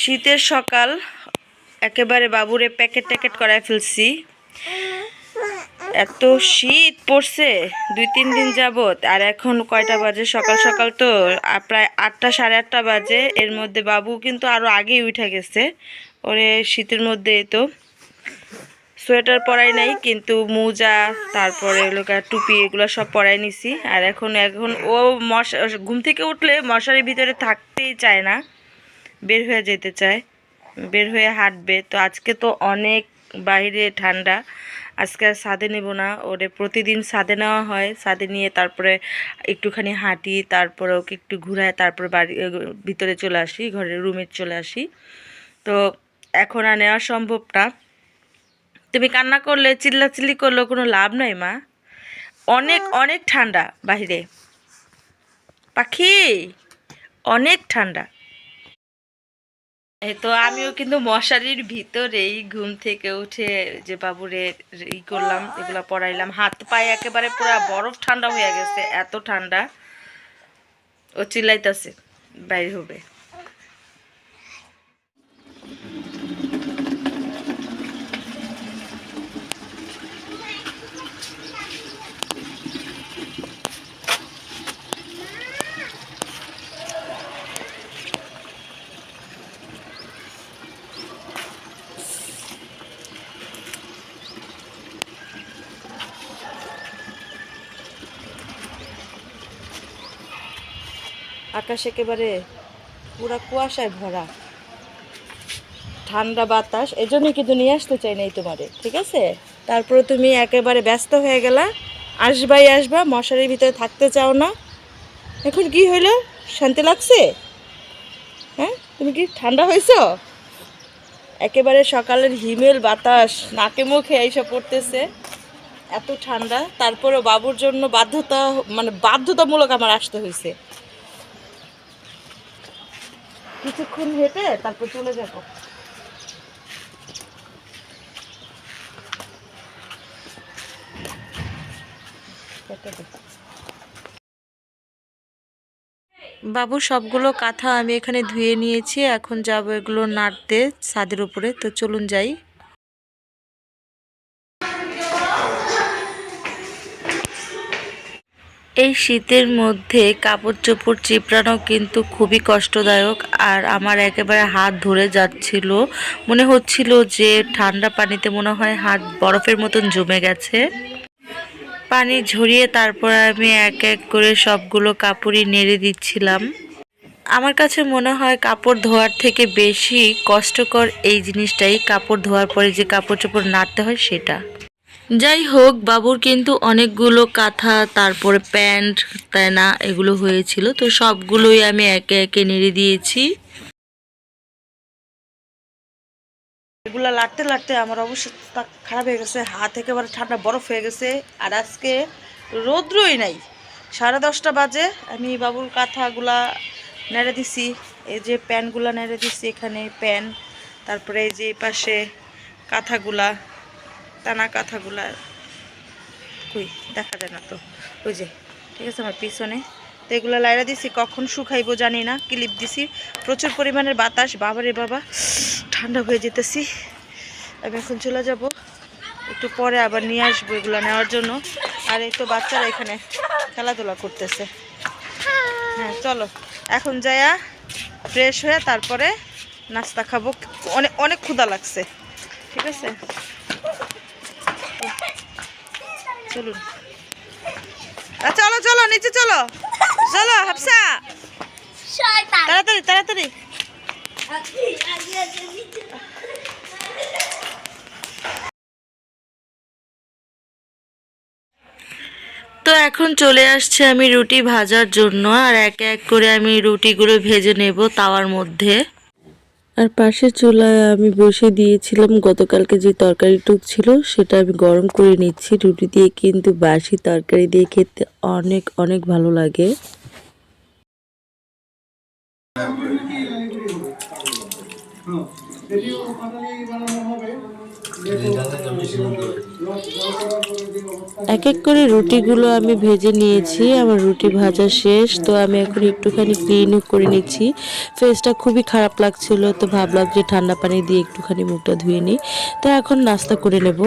শীতের সকাল, একেবারে বাবুরে প্যাকেট ট্যাকেট করায় ফেলছি। এত শীত পড়ছে, দুই তিন দিন যাবত আর এখন কয়টা বাজে? সকাল সকাল তো প্রায় আটটা, সাড়ে আটটা বাজে। এর মধ্যে বাবু কিন্তু আরও আগেই উঠে গেছে। ওরে, শীতের মধ্যে তো। সোয়েটার পরাই নাই, কিন্তু মোজা, তারপরে এগুলো টুপি, এগুলো সব পরাই নিছি। আর এখন এখন ও মশা, ঘুম থেকে উঠলে মশারির ভিতরে থাকতেই চায় না। বের হয়ে যেতে চায় বের হয়ে হাঁটবে। তো আজকে তো অনেক বাইরে ঠান্ডা আজকে আর ছাদে নেব না। ওরে প্রতিদিন ছাদে নেওয়া হয় ছাদে নিয়ে তারপরে একটুখানি হাঁটি তারপরে ওকে একটু ঘুরায় তারপরে বাড়ি ভিতরে চলে আসি ঘরের রুমে চলে আসি। তো এখন আর নেওয়া সম্ভব না। তুমি কান্না করলে চিল্লাচিল্লি করলেও কোনো লাভ নাই মা। অনেক অনেক ঠান্ডা বাইরে। পাখি অনেক ঠান্ডা। তো আমিও কিন্তু মশারির ভিতরেই ঘুম থেকে উঠে যে বাবুরে ই করলাম, এগুলো পড়াইলাম। হাত পায়ে একেবারে পুরো বরফ ঠান্ডা হয়ে গেছে, এত ঠান্ডা। ও চিল্লাইতেছে, বাইরে হবে আকাশ একেবারে পুরা কুয়াশায় ভরা। ঠান্ডা বাতাস এই জন্য কিন্তু নিয়ে আসতে চাই নাই তোমারে, ঠিক আছে? তারপরে তুমি একেবারে ব্যস্ত হয়ে গেলা, আসবাই আসবা, মশারির ভিতরে থাকতে চাও না। এখন কি হইল? শান্তি লাগছে? হ্যাঁ? তুমি কি ঠান্ডা হয়েছ? একেবারে সকালের হিমেল বাতাস, নাকে মুখে এইসব পড়তেছে। এত ঠান্ডা তারপরে বাবুর জন্য বাধ্যতা মানে বাধ্যতামূলক আমার আসতে হয়েছে কিছুক্ষণ হেঁটে তারপর চলে যাব। বাবু, সবগুলো কাঁথা আমি এখানে ধুয়ে নিয়েছি, এখন যাব এগুলো নাড়তে, ছাদের উপরে। তো চলুন যাই। এই শীতের মধ্যে কাপড় চোপড় চিপড়ানো কিন্তু খুবই কষ্টদায়ক আর আমার একেবারে হাত ধরে যাচ্ছিল। মনে হচ্ছিল যে ঠান্ডা পানিতে মনে হয় হাত বরফের মতন জমে গেছে। পানি ঝরিয়ে তারপর আমি এক এক করে সবগুলো কাপড়ই নেড়ে দিচ্ছিলাম। আমার কাছে মনে হয় কাপড় ধোয়ার থেকে বেশি কষ্টকর এই জিনিসটাই। কাপড় ধোয়ার পরে যে কাপড় চোপড় নাড়তে হয় সেটা। যাই হোক বাবুর কিন্তু অনেকগুলো কাঁথা, তারপরে প্যান্ট, তেনা এগুলো হয়েছিল। তো সবগুলোই আমি একে একে নেড়ে দিয়েছি। এগুলো লাগতে লাগতে আমার অবস্থা খারাপ হয়ে গেছে। হাত একেবারে ঠান্ডা বরফ হয়ে গেছে। আর আজকে রৌদ্রই নাই। সাড়ে দশটা বাজে। আমি বাবুর কাঁথাগুলা নেড়ে দিছি। এই যে প্যানগুলা নেড়ে দিছি এখানে প্যান তারপরে এই যে পাশে কাঁথাগুলা। টানা কাঁথাগুলা কই, দেখা যায় না তো। ওই যে, ঠিক আছে, আমার পিছনে। তো এগুলো লাইরা দিছি, কখন শুকাইবো জানি না, ক্লিপ দিছি। প্রচুর পরিমাণের বাতাস, বাবারে বাবা, ঠান্ডা হয়ে যেতেছি। আমি এখন চলে যাব, একটু পরে আবার নিয়ে আসব এগুলো নেওয়ার জন্য। আর এই তো বাচ্চারা এখানে খেলাধুলা করতেছে। হ্যাঁ চলো, এখন যাইয়া ফ্রেশ হয়ে তারপরে নাস্তা খাব। অনেক অনেক ক্ষুধা লাগছে, ঠিক আছে? চলুন। চলো চলো নিচে চলো। চলো হাফসা। তাড়াতাড়ি তাড়াতাড়ি। তো এখন চলে আসছে আমি রুটি ভাজার জন্য আর এক এক করে আমি রুটিগুলো ভেজে নেব তাওয়ার মধ্যে। আর পাশের চুলায় আমি বসে দিয়েছিলাম গতকালকে যে তরকারি টুক ছিল সেটা আমি গরম করে নিচ্ছি রুটি দিয়ে কিন্তু বাসি তরকারি দিয়ে খেতে অনেক অনেক ভালো লাগে এক এক করে রুটিগুলো আমি ভেজে নিয়েছি, আমার রুটি ভাজা শেষ, তো আমি এখন একটুখানি ক্লিনও করে নিচ্ছি। ফেসটা খুবই খারাপ লাগছিল, তো ভাবলাম যে ঠান্ডা পানি দিয়ে একটুখানি মুখটা ধুয়ে নিই। তো এখন নাস্তা করে নেব।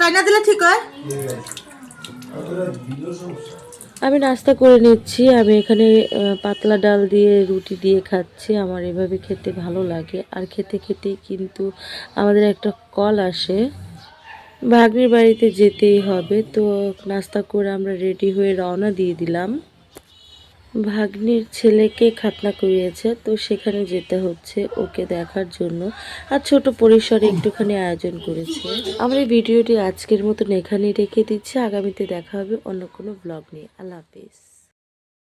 টাইনা দিলে ঠিক হয়? আমি নাস্তা করে নিচ্ছি, আমি এখানে পাতলা ডাল দিয়ে রুটি দিয়ে খাচ্ছি, আমার এভাবে খেতে ভালো লাগে। আর খেতে খেতেই কিন্তু আমাদের একটা কল আসে, ভাগ্নির বাড়িতে যেতেই হবে, তো নাস্তা করে আমরা রেডি হয়ে রওনা দিয়ে দিলাম। ভাগ্নির ছেলেকে খাতনা করিয়েছে, তো সেখানে যেতে হচ্ছে ওকে দেখার জন্য। আর ছোট পরিসরে একটুখানি আয়োজন করেছে। আমার এই ভিডিওটি আজকের মতন এখানেই রেখে দিচ্ছি। আগামীতে দেখা হবে অন্য কোনো ব্লগ নিয়ে। আল্লাহ হাফিজ।